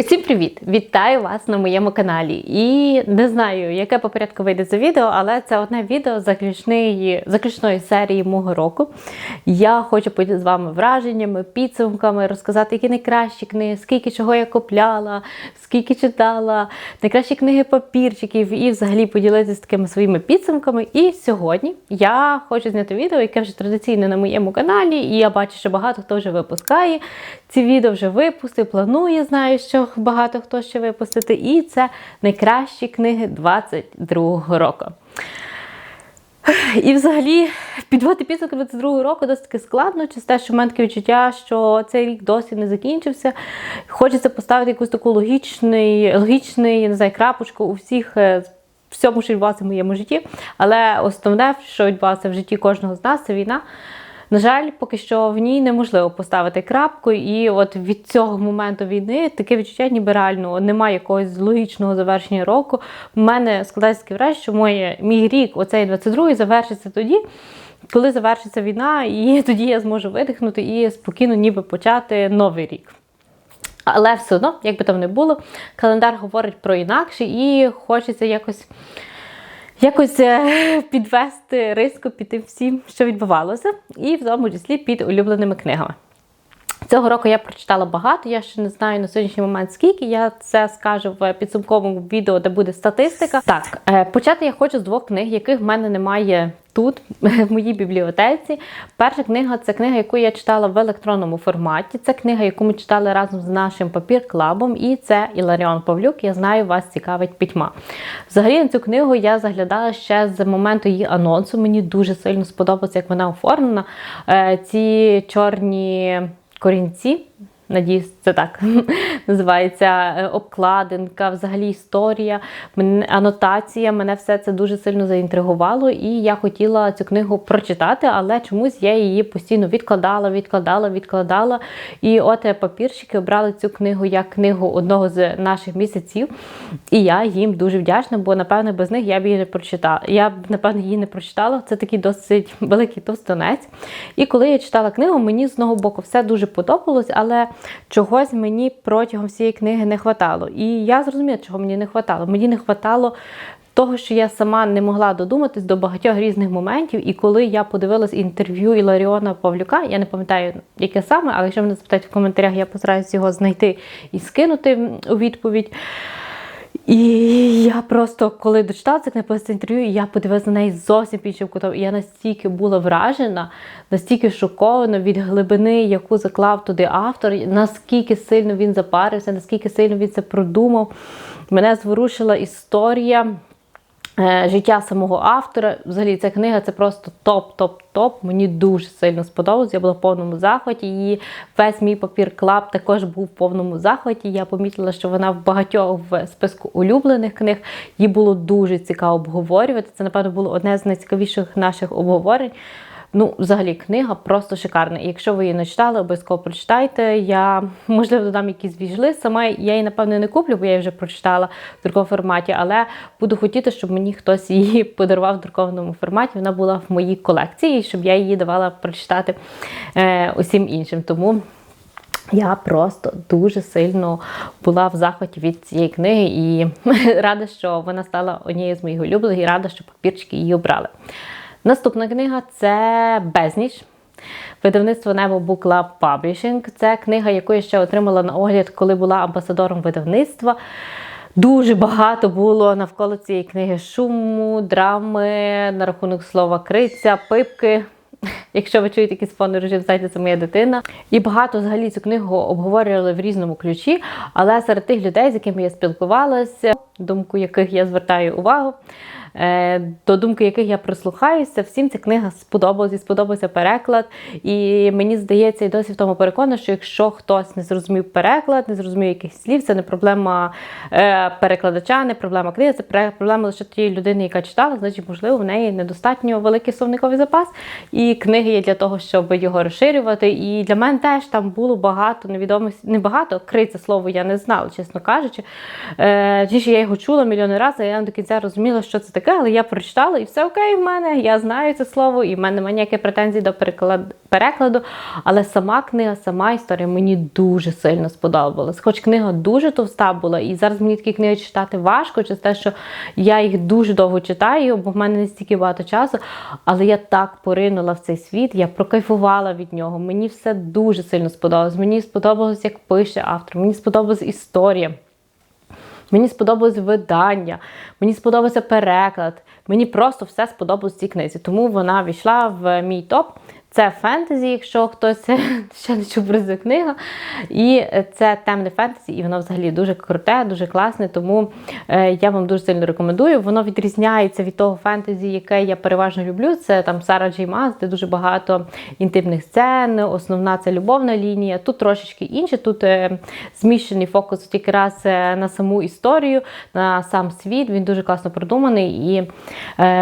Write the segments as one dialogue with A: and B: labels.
A: Усім привіт! Вітаю вас на моєму каналі. І не знаю, яке по порядку вийде за відео, але це одне відео заключної, заключної серії мого року. Я хочу поділитися з вами враженнями, підсумками, розказати, які найкращі книги, скільки чого я купляла, скільки читала, найкращі книги папірчиків і взагалі поділитися такими своїми підсумками. І сьогодні я хочу зняти відео, яке вже традиційне на моєму каналі, і я бачу, що багато хто вже випускає. Ці відео вже випустив, планує, знаю, що багато хто ще випустити. І це найкращі книги 22-го року. І взагалі підводити підсумки 22-го року досить таки складно, через те, що в мене таке відчуття, що цей рік досі не закінчився. Хочеться поставити якусь таку логічний, логічний, не знаю, крапочку у всіх. е, Всьому, що відбувається в моєму житті, але основне, що відбувається в житті кожного з нас, це війна. На жаль, поки що в ній неможливо поставити крапку, і от від цього моменту війни таке відчуття, ніби реально немає якогось логічного завершення року. У мене складається таке враження, що моє, мій рік, оцей 22-й, завершиться тоді, коли завершиться війна, і тоді я зможу видихнути і спокійно ніби почати новий рік. Але все одно, як би там не було, календар говорить про інакше, і хочеться якось якось е, підвести риску під тим всім, що відбувалося, і в тому числі під улюбленими книгами. Цього року я прочитала багато, я ще не знаю на сьогоднішній момент скільки. Я це скажу в підсумковому відео, де буде статистика. Так, е, почати я хочу з двох книг, яких в мене немає тут, в моїй бібліотеці. Перша книга це книга, яку я читала в електронному форматі. Це книга, яку ми читали разом з нашим папір-клабом, і це Іларіон Павлюк. Я знаю, вас цікавить пітьма. Взагалі на цю книгу я заглядала ще з моменту її анонсу. Мені дуже сильно сподобалося, як вона оформлена. Е, Ці чорні корінці. Надіюсь, це так називається е, обкладинка, взагалі історія, анотація. Мене все це дуже сильно заінтригувало, і я хотіла цю книгу прочитати, але чомусь я її постійно відкладала, відкладала, відкладала. І от е, папірщики обрали цю книгу як книгу одного з наших місяців. І я їм дуже вдячна, бо напевно без них я б її не прочитала. Я б напевно її не прочитала. Це такий досить великий товстонець. І коли я читала книгу, мені з одного боку все дуже подобалось, але чогось мені протягом всієї книги не хватало. І я зрозуміла, чого мені не хватало. Мені не хватало. Того, що я сама не могла додуматись до багатьох різних моментів, і коли я подивилась інтерв'ю Іларіона Павлюка, я не пам'ятаю, яке саме, але якщо мене запитають в коментарях, я постараюся його знайти і скинути у відповідь. І я просто, коли дочитала це книгу це інтерв'ю, я подивилася на неї зовсім іншим кутом. І я настільки була вражена, настільки шокована від глибини, яку заклав туди автор, наскільки сильно він запарився, наскільки сильно він це продумав. Мене зворушила історія. Е, Життя самого автора, взагалі ця книга це просто топ-топ-топ. Мені дуже сильно сподобалось. Я була в повному захваті. І весь мій папір клаб також був в повному захваті. Я помітила, що вона в багатьох в списку улюблених книг. Її було дуже цікаво обговорювати. Це, напевно, було одне з найцікавіших наших обговорень. Ну, взагалі, книга просто шикарна. І якщо ви її не читали, обов'язково прочитайте. Я можливо додам якийсь віжлист. Сама я її напевно не куплю, бо я її вже прочитала в друкованому форматі, але буду хотіти, щоб мені хтось її подарував в друкованому форматі. Вона була в моїй колекції, щоб я її давала прочитати е, усім іншим. Тому. Я просто дуже сильно була в захваті від цієї книги і рада, що вона стала однією з моїх улюблених і рада, що папірчики її обрали. Наступна книга це Безніч. Видавництво Небо Club Publishing. Це книга, яку я ще отримала на огляд, коли була амбасадором видавництва. Дуже багато було навколо цієї книги шуму, драми, на рахунок слова криця, пипки. Якщо ви чуєте якийсь фон режим, знаєте, це моя дитина. І багато взагалі цю книгу обговорювали в різному ключі. Але серед тих людей, з якими я спілкувалася, думку яких я звертаю увагу, до думки яких я прислухаюся, всім ця книга сподобалась і сподобався переклад. І мені здається, і досі в тому переконана, що якщо хтось не зрозумів переклад, не зрозумів якихось слів, це не проблема е, перекладача, не проблема книги, це проблема лише тієї людини, яка читала, значить, можливо, в неї недостатньо великий словниковий запас. І книги є для того, щоб його розширювати. І для мене теж там було багато невідомих, не багато, криця слово я не знала, чесно кажучи. Е, я його чула мільйони разів, я не до кінця розуміла, що це таке. Таке, але я прочитала і все окей в мене. Я знаю це слово, і в мене немає ніяких претензій до переклад... перекладу. Але сама книга, сама історія мені дуже сильно сподобалась. Хоч книга дуже товста була, і зараз мені такі книги читати важко, через те, що я їх дуже довго читаю, бо в мене не стільки багато часу. Але я так поринула в цей світ, я прокайфувала від нього. Мені все дуже сильно сподобалось. Мені сподобалось, як пише автор, мені сподобалась історія. Мені сподобалось видання, мені сподобався переклад. Мені просто все сподобалось в цій книзі. Тому вона війшла в мій топ. Це фентезі, якщо хтось ще не чув про цю книгу. І це темне фентезі, і воно взагалі дуже круте, дуже класне. Тому е, я вам дуже сильно рекомендую. Воно відрізняється від того фентезі, яке я переважно люблю. Це там Сара Джей Мас, де дуже багато інтимних сцен. Основна це любовна лінія. Тут трошечки інше. Тут е, зміщений фокус тільки раз е, на саму історію, на сам світ. Він дуже класно продуманий, і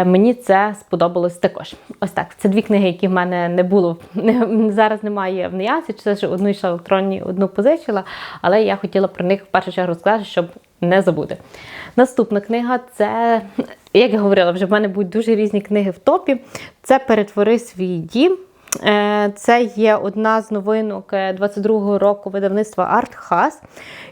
A: мені це сподобалось також. Ось так. Це дві книги, які в мене не було зараз немає в неясі, чи це ж одну йшла електронні, одну позичила, але я хотіла про них в першу чергу сказати, щоб не забути. Наступна книга це, як я говорила, вже в мене будуть дуже різні книги в топі. Це Перетвори свій дім. Е, це є одна з новинок 22-го року видавництва Артхас.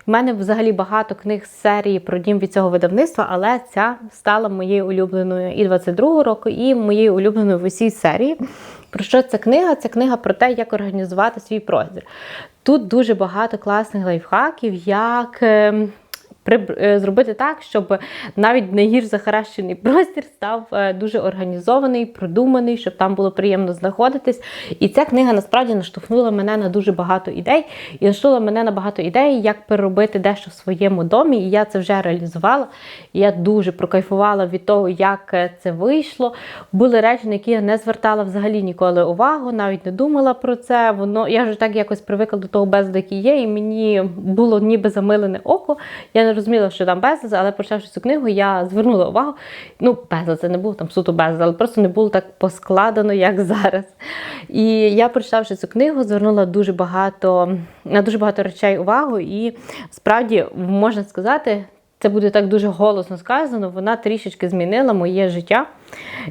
A: У мене взагалі багато книг з серії про дім від цього видавництва, але ця стала моєю улюбленою і 22-го року, і моєю улюбленою в усій серії. Про що ця книга? Це книга про те, як організувати свій простір. Тут дуже багато класних лайфхаків, як ем, зробити так, щоб навіть найгірш захаращений простір став е, дуже організований, продуманий, щоб там було приємно знаходитись. І ця книга насправді наштовхнула мене на дуже багато ідей, і наштовхнула мене на багато ідей, як переробити дещо в своєму домі. І я це вже реалізувала. І я дуже прокайфувала від того, як е, це вийшло. Були речі, на які я не звертала взагалі ніколи увагу, навіть не думала про це. Воно я вже так якось привикла до того безладу, який є, і мені було ніби замилене око. Я не розуміла, що там безліз, але почавши цю книгу, я звернула увагу. Ну, безліз, це не було там суто безліз, але просто не було так поскладено, як зараз. І я, прочитавши цю книгу, звернула дуже багато на дуже багато речей увагу, і справді можна сказати, це буде так дуже голосно сказано, вона трішечки змінила моє життя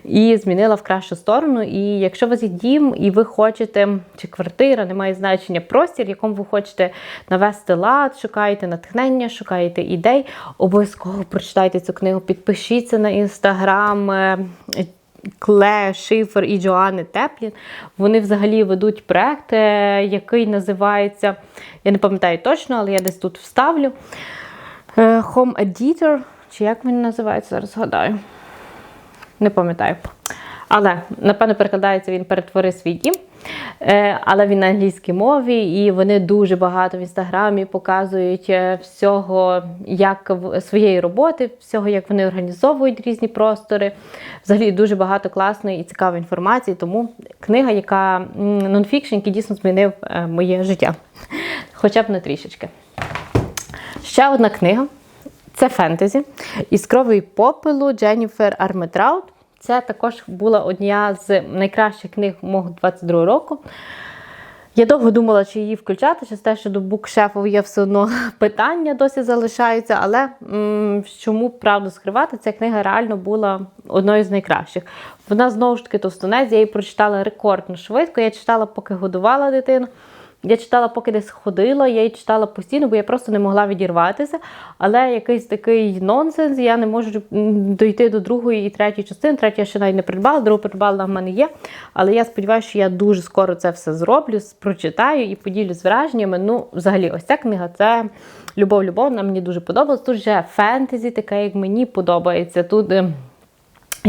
A: і змінила в кращу сторону. І якщо у вас є дім, і ви хочете, чи квартира, немає значення, простір, якому ви хочете навести лад, шукаєте натхнення, шукаєте ідей, обов'язково прочитайте цю книгу, підпишіться на інстаграм. Е, Кле, Шифер і Джоанни Теплін. Вони взагалі ведуть проект, е, який називається, я не пам'ятаю точно, але я десь тут вставлю. Е, Home Editor, чи як він називається, зараз згадаю. Не пам'ятаю. Але, напевно, перекладається він перетвори свій дім. Е, але він на англійській мові, і вони дуже багато в інстаграмі показують е, всього, як своєї роботи, всього, як вони організовують різні простори. Взагалі дуже багато класної і цікавої інформації. Тому книга, яка нонфікшн, який дійсно змінив моє життя. Хоча б не трішечки. Ще одна книга це фентезі із крові попелу Дженніфер Арметраут. Це також була одна з найкращих книг мого 22 року. Я довго думала, чи її включати, через те, що до букшефу є все одно питання, досі залишаються. Але м чому правду скривати, ця книга реально була одною з найкращих. Вона знову ж таки товстунець, я її прочитала рекордно швидко. Я читала, поки годувала дитину. Я читала, поки десь ходила, я її читала постійно, бо я просто не могла відірватися. Але якийсь такий нонсенс, я не можу дойти до другої і третьої частини. Третя ще навіть не придбала, другу придбала в мене є. Але я сподіваюся, що я дуже скоро це все зроблю, прочитаю і поділю з враженнями. Ну, взагалі, ось ця книга це любов-любов, вона мені дуже подобалась. Тут вже фентезі, таке, як мені подобається. Тут.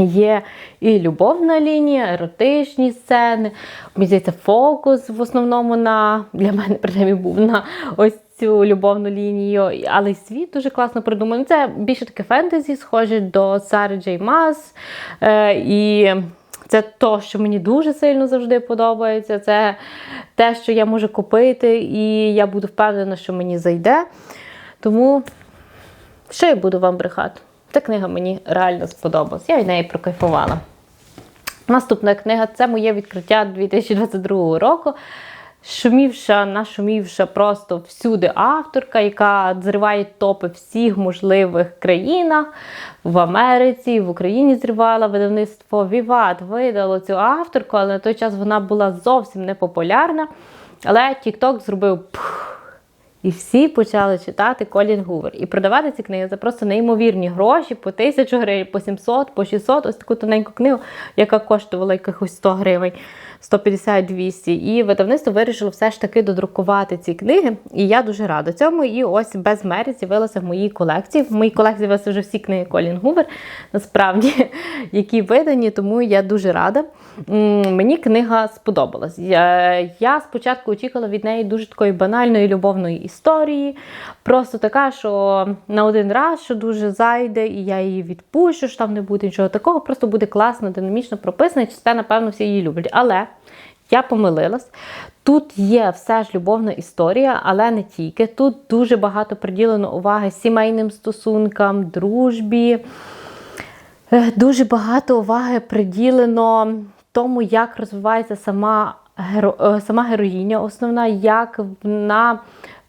A: Є і любовна лінія, еротичні сцени. Мені здається, фокус в основному на для мене принаймні, був на ось цю любовну лінію. Але світ дуже класно придуманий. Це більше таке фентезі, схоже до Сари Джей Мас. Е, і це то, що мені дуже сильно завжди подобається. Це те, що я можу купити, і я буду впевнена, що мені зайде. Тому що я буду вам брехати? Ця книга мені реально сподобалась. Я від неї прокайфувала. Наступна книга це моє відкриття 2022 року. шумівша, нашумівша просто всюди авторка, яка зриває топи всіх можливих країнах. В Америці, в Україні зривала видавництво Віват видало цю авторку, але на той час вона була зовсім не популярна. Але TikTok зробив пух, і всі почали читати Колін Гувер. І продавати ці книги за просто неймовірні гроші по тисячу гривень, по 700, по 600, ось таку тоненьку книгу, яка коштувала якихось 100 гривень. 150-200. І видавництво вирішило все ж таки додрукувати ці книги. І я дуже рада цьому. І ось без мері з'явилося в моїй колекції. В моїй колекції з'явилися вже всі книги Колін Гувер, насправді, які видані, тому я дуже рада. Мені книга сподобалась. Я, я спочатку очікувала від неї дуже такої банальної любовної історії. Просто така, що на один раз, що дуже зайде, і я її відпущу, що там не буде нічого такого. Просто буде класно, динамічно прописано, і це, напевно, всі її люблять. Але я помилилась. Тут є все ж любовна історія, але не тільки. Тут дуже багато приділено уваги сімейним стосункам, дружбі. Е, дуже багато уваги приділено тому, як розвивається сама. Е, сама героїня, основна, як вона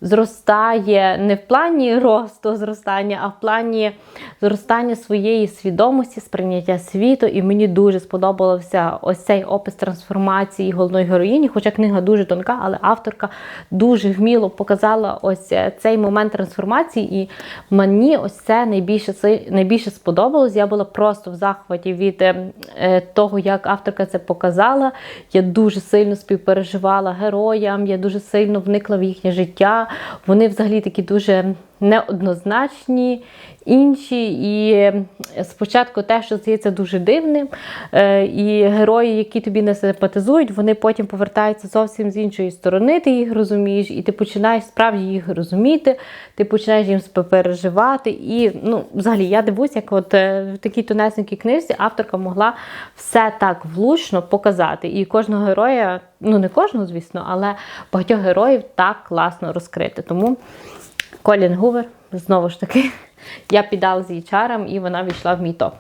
A: зростає не в плані росту зростання, а в плані зростання своєї свідомості, сприйняття світу. І мені дуже сподобався ось цей опис трансформації головної героїні. Хоча книга дуже тонка, але авторка дуже вміло показала ось цей момент трансформації. І мені ось це найбільше найбільше сподобалось. Я була просто в захваті від е, того, як авторка це показала. Я дуже сильно співпереживала героям, я дуже сильно вникла в їхнє життя. Вони взагалі такі дуже неоднозначні, інші. І спочатку те, що здається дуже дивним. Е, і герої, які тобі не симпатизують, вони потім повертаються зовсім з іншої сторони, ти їх розумієш, і ти починаєш справді їх розуміти, ти починаєш їм переживати. І ну, взагалі я дивуюся, як от е, в такій тонесенькій книжці авторка могла все так влучно показати. І кожного героя, ну не кожного, звісно, але багатьох героїв так класно розкрити. Тому. Колін Гувер, знову ж таки, я піддала з її чарам і вона війшла в мій топ.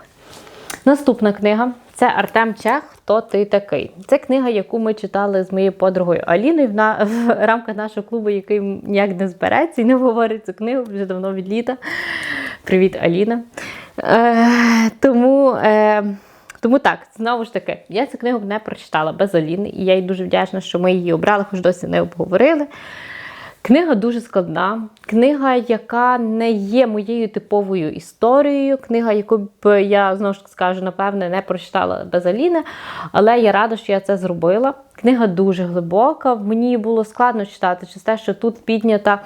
A: Наступна книга це Артем Чех. Хто ти такий? Це книга, яку ми читали з моєю подругою Аліною в, на, в рамках нашого клубу, який ніяк не збереться і не говорить цю книгу вже давно від літа. Привіт, Аліна. Е, Тому. Е, тому так, знову ж таки, я цю книгу не прочитала без Аліни, і я їй дуже вдячна, що ми її обрали, хоч досі не обговорили. Книга дуже складна, книга, яка не є моєю типовою історією. Книга, яку б я знову ж скажу, напевне, не прочитала без Аліни, але я рада, що я це зробила. Книга дуже глибока. Мені було складно читати через те, що тут піднята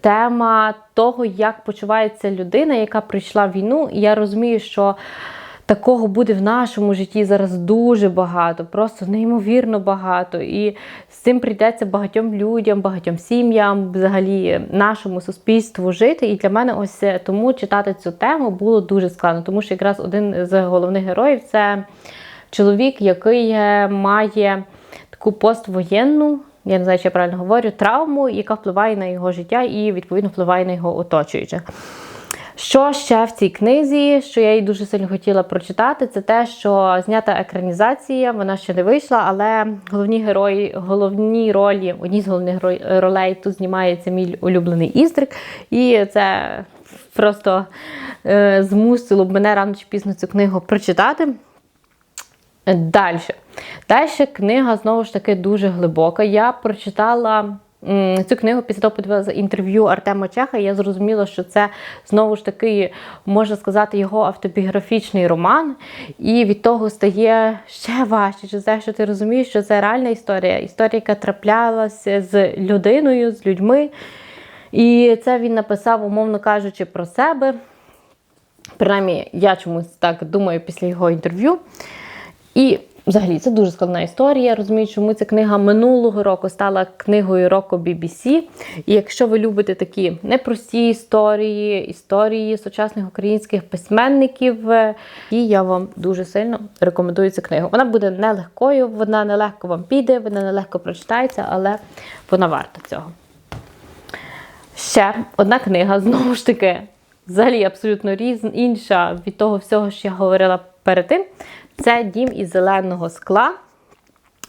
A: тема того, як почувається людина, яка прийшла в війну. І я розумію, що. Такого буде в нашому житті зараз дуже багато, просто неймовірно багато. І з цим прийдеться багатьом людям, багатьом сім'ям, взагалі нашому суспільству жити. І для мене ось тому читати цю тему було дуже складно, тому що якраз один з головних героїв це чоловік, який е, має таку поствоєнну. Я не знаю, чи я правильно говорю, травму, яка впливає на його життя і, відповідно, впливає на його оточуючих. Що ще в цій книзі, що я їй дуже сильно хотіла прочитати, це те, що знята екранізація, вона ще не вийшла, але головні герої, головні ролі, одні з головних ролей тут знімається мій улюблений Істрик. І це просто е, змусило б мене рано чи пізно цю книгу прочитати. Далі. Далі книга знову ж таки дуже глибока. Я прочитала. Цю книгу після того подивилася інтерв'ю Артема Чеха, і я зрозуміла, що це знову ж таки, можна сказати, його автобіографічний роман. І від того стає ще важче, через те, що ти розумієш, що це реальна історія, історія, яка траплялася з людиною, з людьми. І це він написав, умовно кажучи, про себе. Принаймні, я чомусь так думаю після його інтерв'ю. І Взагалі, це дуже складна історія. Я розумію, чому ця книга минулого року стала книгою року BBC. І якщо ви любите такі непрості історії, історії сучасних українських письменників, е, і я вам дуже сильно рекомендую цю книгу. Вона буде нелегкою, вона нелегко вам піде, вона нелегко прочитається, але вона варта цього. Ще одна книга, знову ж таки, взагалі абсолютно різна, інша від того всього, що я говорила перед тим. Це дім із зеленого скла.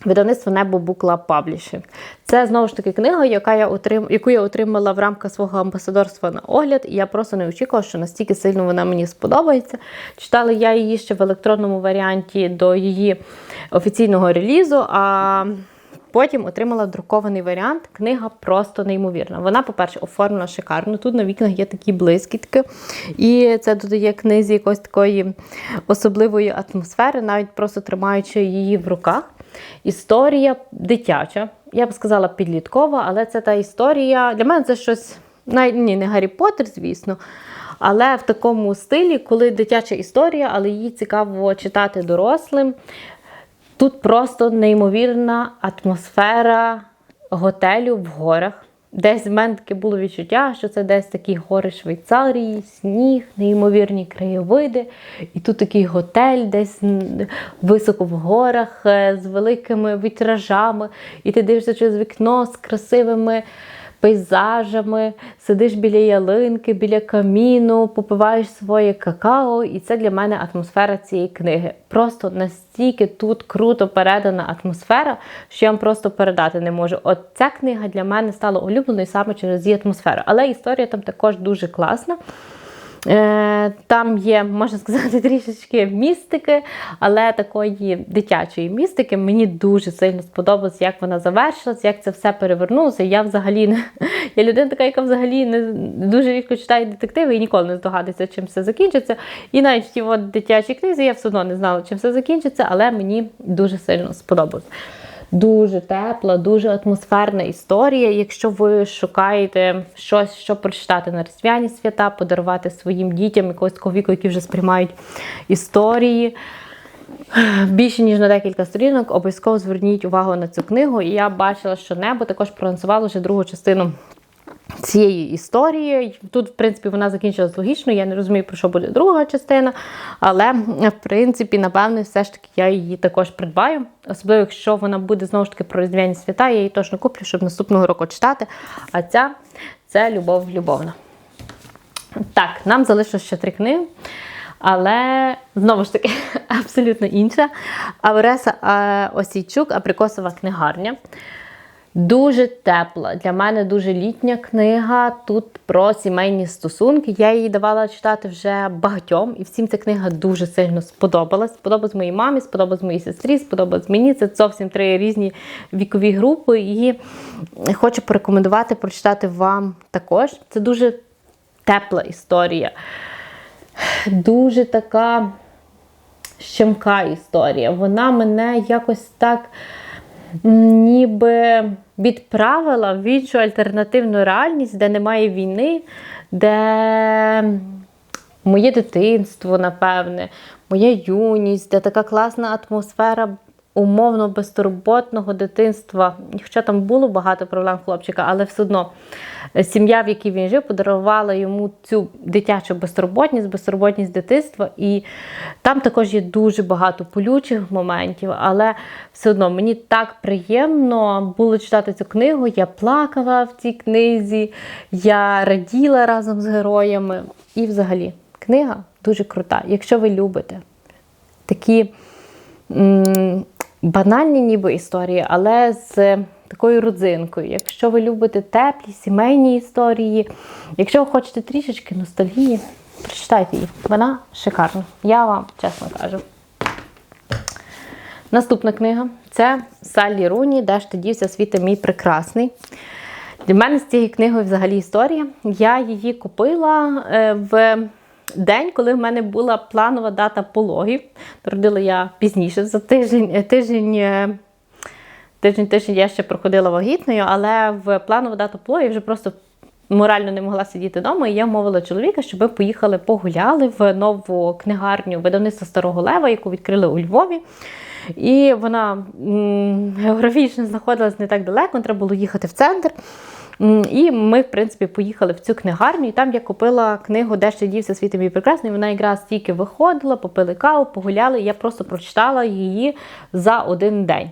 A: Видавництво Небо Букла Паблішинг. Це знову ж таки книга, яка я отрим... яку я отримала в рамках свого амбасадорства на огляд. І я просто не очікувала, що настільки сильно вона мені сподобається. Читала я її ще в електронному варіанті до її офіційного релізу. А Потім отримала друкований варіант. Книга просто неймовірна. Вона, по-перше, оформлена шикарно. Тут на вікнах є такі блискітки, і це додає книзі якоїсь такої особливої атмосфери, навіть просто тримаючи її в руках. Історія дитяча, я б сказала, підліткова, але це та історія. Для мене це щось ні, не Гаррі Поттер, звісно. Але в такому стилі, коли дитяча історія, але її цікаво читати дорослим. Тут просто неймовірна атмосфера готелю в горах. Десь в мене таке було відчуття, що це десь такі гори Швейцарії, сніг, неймовірні краєвиди. І тут такий готель, десь високо в горах, е, з великими вітражами. І ти дивишся через вікно з красивими пейзажами, сидиш біля ялинки, біля каміну, попиваєш своє какао, і це для мене атмосфера цієї книги. Просто настільки тут круто передана атмосфера, що я вам просто передати не можу. От ця книга для мене стала улюбленою саме через її атмосферу. Але історія там також дуже класна. Е, там є, можна сказати, трішечки містики, але такої дитячої містики мені дуже сильно сподобалось, як вона завершилась, як це все перевернулося. Я взагалі не я людина така, яка взагалі не дуже рідко читає детективи і ніколи не здогадується, чим все закінчиться. І навіть в тій от дитячій книзі я все одно не знала, чим все закінчиться, але мені дуже сильно сподобалось. Дуже тепла, дуже атмосферна історія. Якщо ви шукаєте щось, що прочитати на різдвяні свята, подарувати своїм дітям якогось такого віку, які вже сприймають історії. Більше ніж на декілька сторінок, обов'язково зверніть увагу на цю книгу. І я бачила, що небо також проанонсувало вже другу частину цієї історії. Тут, в принципі, вона закінчилась логічно, я не розумію, про що буде друга частина. Але, в принципі, напевне, все ж таки я її також придбаю. Особливо, якщо вона буде знову ж таки про різдвяні свята, я її точно куплю, щоб наступного року читати. А ця це любов любовна. Так, нам залишилось ще три книги. Але знову ж таки абсолютно інша. Авреса Осійчук, Априкосова книгарня. Дуже тепла. Для мене дуже літня книга. Тут про сімейні стосунки. Я її давала читати вже багатьом, і всім ця книга дуже сильно сподобалась. Сподобалась моїй мамі, сподобалась моїй сестрі, сподобалась мені. Це зовсім три різні вікові групи. І хочу порекомендувати прочитати вам також. Це дуже тепла історія. Дуже така щемка історія. Вона мене якось так ніби відправила в іншу альтернативну реальність, де немає війни, де моє дитинство, напевне, моя юність, де така класна атмосфера умовно безтурботного дитинства. Хоча там було багато проблем хлопчика, але все одно сім'я, в якій він жив, подарувала йому цю дитячу безтурботність, безтурботність дитинства. І там також є дуже багато полючих моментів, але все одно мені так приємно було читати цю книгу. Я плакала в цій книзі, я раділа разом з героями. І взагалі книга дуже крута. Якщо ви любите такі банальні ніби історії, але з такою родзинкою. Якщо ви любите теплі, сімейні історії, якщо ви хочете трішечки ностальгії, прочитайте її. Вона шикарна. Я вам чесно кажу. Наступна книга це Саллі Руні, де ж ти дівся світа мій прекрасний. Для мене з цією книгою взагалі історія. Я її купила е, в день, коли в мене була планова дата пологів. Народила я пізніше за тиждень. Е, тиждень е, Тиждень тиждень я ще проходила вагітною, але в планову дату пологів вже просто морально не могла сидіти вдома. І я вмовила чоловіка, щоб ми поїхали погуляли в нову книгарню видавництва Старого Лева, яку відкрили у Львові. І вона географічно знаходилась не так далеко, треба було їхати в центр. І ми, в принципі, поїхали в цю книгарню, і там я купила книгу Де ще дівся мій прекрасний. Вона якраз тільки виходила, попили каву, погуляли. Я просто прочитала її за один день.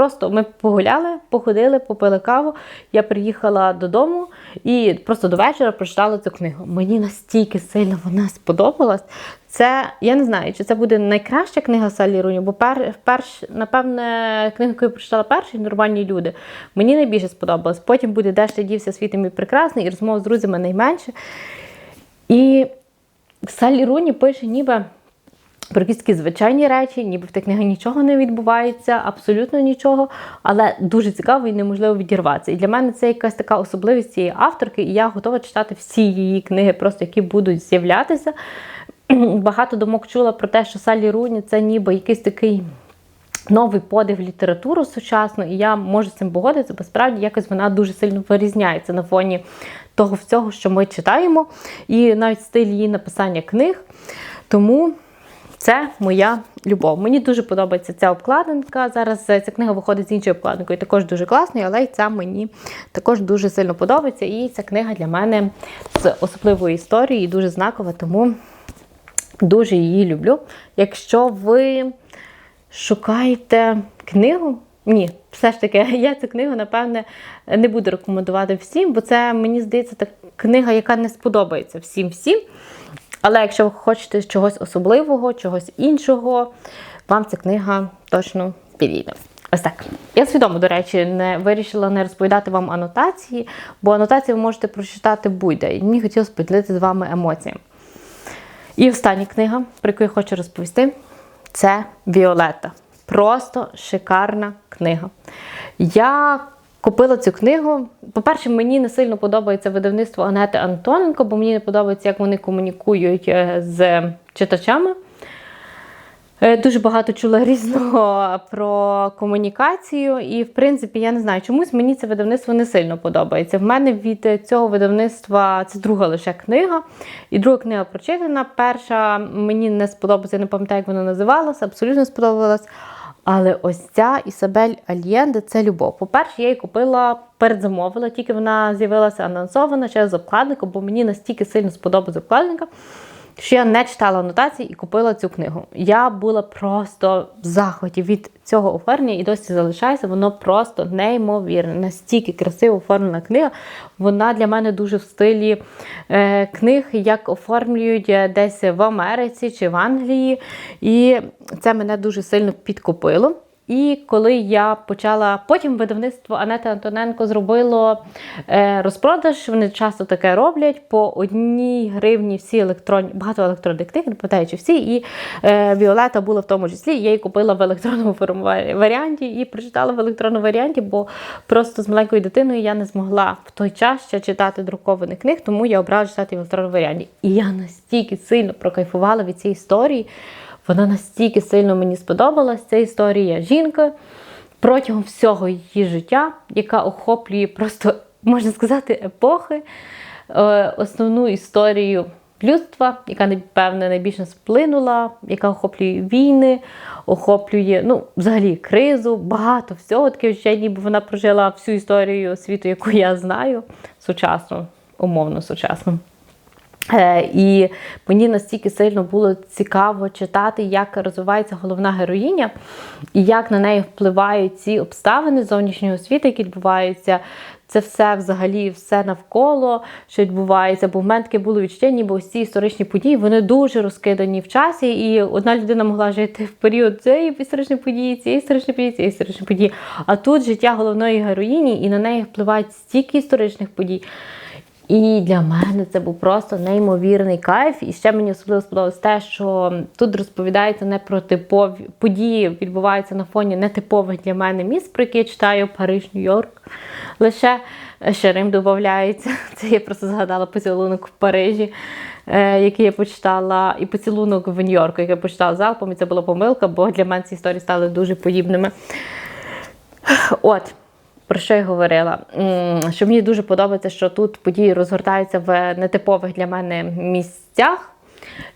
A: Просто ми погуляли, походили, попили каву. Я приїхала додому і просто до вечора прочитала цю книгу. Мені настільки сильно вона сподобалась. Це я не знаю, чи це буде найкраща книга Салі Руні, бо пер, перш, напевне, книга, яку я прочитала перші нормальні люди, мені найбільше сподобалась. Потім буде де ще дівся світ мій прекрасний і розмова з друзями найменше. І Салі Руні пише ніби про якісь такі звичайні речі, ніби в тих книгах нічого не відбувається, абсолютно нічого, але дуже цікаво і неможливо відірватися. І для мене це якась така особливість цієї авторки, і я готова читати всі її книги, просто які будуть з'являтися. Багато думок чула про те, що Салі Руні це ніби якийсь такий. Новий подив літературу сучасну, і я можу з цим погодитися, бо справді якось вона дуже сильно вирізняється на фоні того всього, що ми читаємо, і навіть стиль її написання книг. Тому це моя любов. Мені дуже подобається ця обкладинка. Зараз ця книга виходить з іншою обкладинкою, також дуже класною, але й ця мені також дуже сильно подобається. І ця книга для мене з особливою історією і дуже знакова, тому дуже її люблю. Якщо ви шукаєте книгу, ні, все ж таки, я цю книгу, напевне, не буду рекомендувати всім, бо це, мені здається, та книга, яка не сподобається всім-всім. Але якщо ви хочете чогось особливого, чогось іншого, вам ця книга точно підійде. Ось так. Я свідомо, до речі, не вирішила не розповідати вам анотації, бо анотації ви можете прочитати будь-де. І мені хотілося поділитися з вами емоціями. І остання книга, про яку я хочу розповісти, це Віолетта. Просто шикарна книга. Я купила цю книгу. По-перше, мені не сильно подобається видавництво Анети Антоненко, бо мені не подобається, як вони комунікують е, з читачами. Е, Дуже багато чула різного про комунікацію, і, в принципі, я не знаю, чомусь мені це видавництво не сильно подобається. В мене від цього видавництва це друга лише книга, і друга книга прочитана. Перша мені не сподобалася, не пам'ятаю, як вона називалася, абсолютно сподобалась. Але ось ця Ісабель Альєнде це любов. По-перше, я її купила, передзамовила, тільки вона з'явилася анонсована через обкладника, бо мені настільки сильно сподобалась обкладинка, що я не читала анотації і купила цю книгу. Я була просто в захваті від цього оформлення і досі залишається. Воно просто неймовірне. Настільки красиво оформлена книга. Вона для мене дуже в стилі е, книг, як оформлюють десь в Америці чи в Англії. І це мене дуже сильно підкупило. І коли я почала, потім видавництво Анети Антоненко зробило е, розпродаж, вони часто таке роблять по одній гривні всі електронні, багато електронних книг, не пам'ятаю, чи всі, і е, Віолета була в тому числі. Я її купила в електронному варіанті і прочитала в електронному варіанті, бо просто з маленькою дитиною я не змогла в той час ще читати друкованих книг, тому я обрала читати в електронному варіанті. І я настільки сильно прокайфувала від цієї історії. Вона настільки сильно мені сподобалась. Ця історія жінки протягом всього її життя, яка охоплює просто, можна сказати, епохи, е, основну історію людства, яка, напевне, найбільше сплинула, яка охоплює війни, охоплює ну, взагалі кризу, багато всього таке життя, ніби вона прожила всю історію світу, яку я знаю, сучасно, умовно сучасно. Е, і мені настільки сильно було цікаво читати, як розвивається головна героїня, і як на неї впливають ці обставини зовнішнього світу, які відбуваються. Це все взагалі все навколо, що відбувається. Бо в мене таке було відчуття, ніби ось ці історичні події вони дуже розкидані в часі. І одна людина могла жити в період цієї історичної події, цієї історичної події, цієї історичної події. А тут життя головної героїні, і на неї впливають стільки історичних подій. І для мене це був просто неймовірний кайф. І ще мені особливо сподобалось те, що тут розповідається не про типові події, відбуваються на фоні нетипових для мене міст, про які я читаю Париж, Нью-Йорк. Лише ще Рим додається. Це я просто згадала поцілунок в Парижі, е, який я почитала, і поцілунок в Нью-Йорку, який я почитала залпом, і це була помилка, бо для мене ці історії стали дуже подібними. От про що я говорила? Що мені дуже подобається, що тут події розгортаються в нетипових для мене місцях,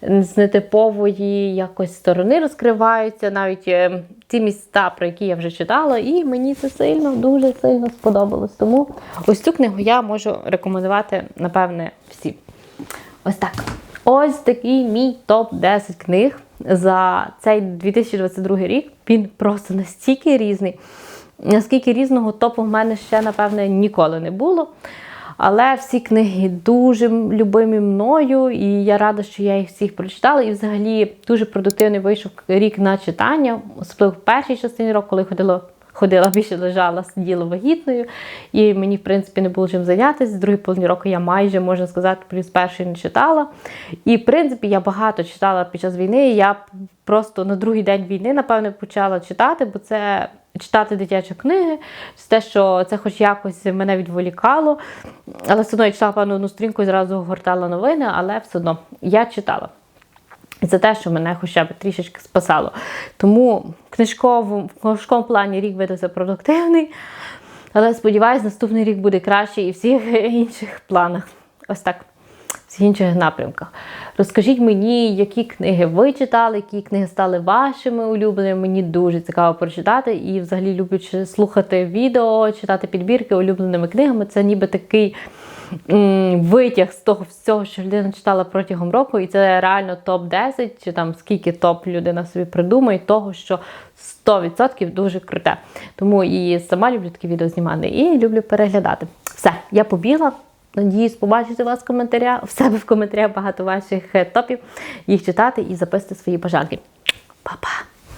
A: з нетипової якось сторони розкриваються навіть е, ті міста, про які я вже читала, і мені це сильно, дуже сильно сподобалось. Тому ось цю книгу я можу рекомендувати, напевне, всім. Ось так. Ось такий мій топ-10 книг за цей 2022 рік. Він просто настільки різний. Наскільки різного топу в мене ще, напевне, ніколи не було. Але всі книги дуже любимі мною, і я рада, що я їх всіх прочитала. І взагалі дуже продуктивний вийшов рік на читання, особливо в першій частині року, коли ходила. Ходила більше лежала, сиділа вагітною, і мені, в принципі, не було чим зайнятися. З другої половини року я майже, можна сказати, плюс перший не читала. І, в принципі, я багато читала під час війни. Я просто на другий день війни, напевне, почала читати, бо це читати дитячі книги, те, що це хоч якось мене відволікало. Але все одно я читала певну одну сторінку і зразу гортала новини, але все одно я читала. І це те, що мене хоча б трішечки спасало. Тому в книжковому, в книжковому плані рік видався продуктивний. Але сподіваюсь, наступний рік буде краще і в всіх інших планах. Ось так, всіх інших напрямках. Розкажіть мені, які книги ви читали, які книги стали вашими улюбленими. Мені дуже цікаво прочитати. І взагалі люблю слухати відео, читати підбірки улюбленими книгами. Це ніби такий витяг з того всього, що людина читала протягом року, і це реально топ-10, чи там скільки топ людина собі придумає, того, що 100% дуже круте. Тому і сама люблю такі відео знімати, і люблю переглядати. Все, я побігла. Надіюсь, побачити вас в коментарях, в себе в коментарях багато ваших е, топів, їх читати і записати свої бажанки. Па-па!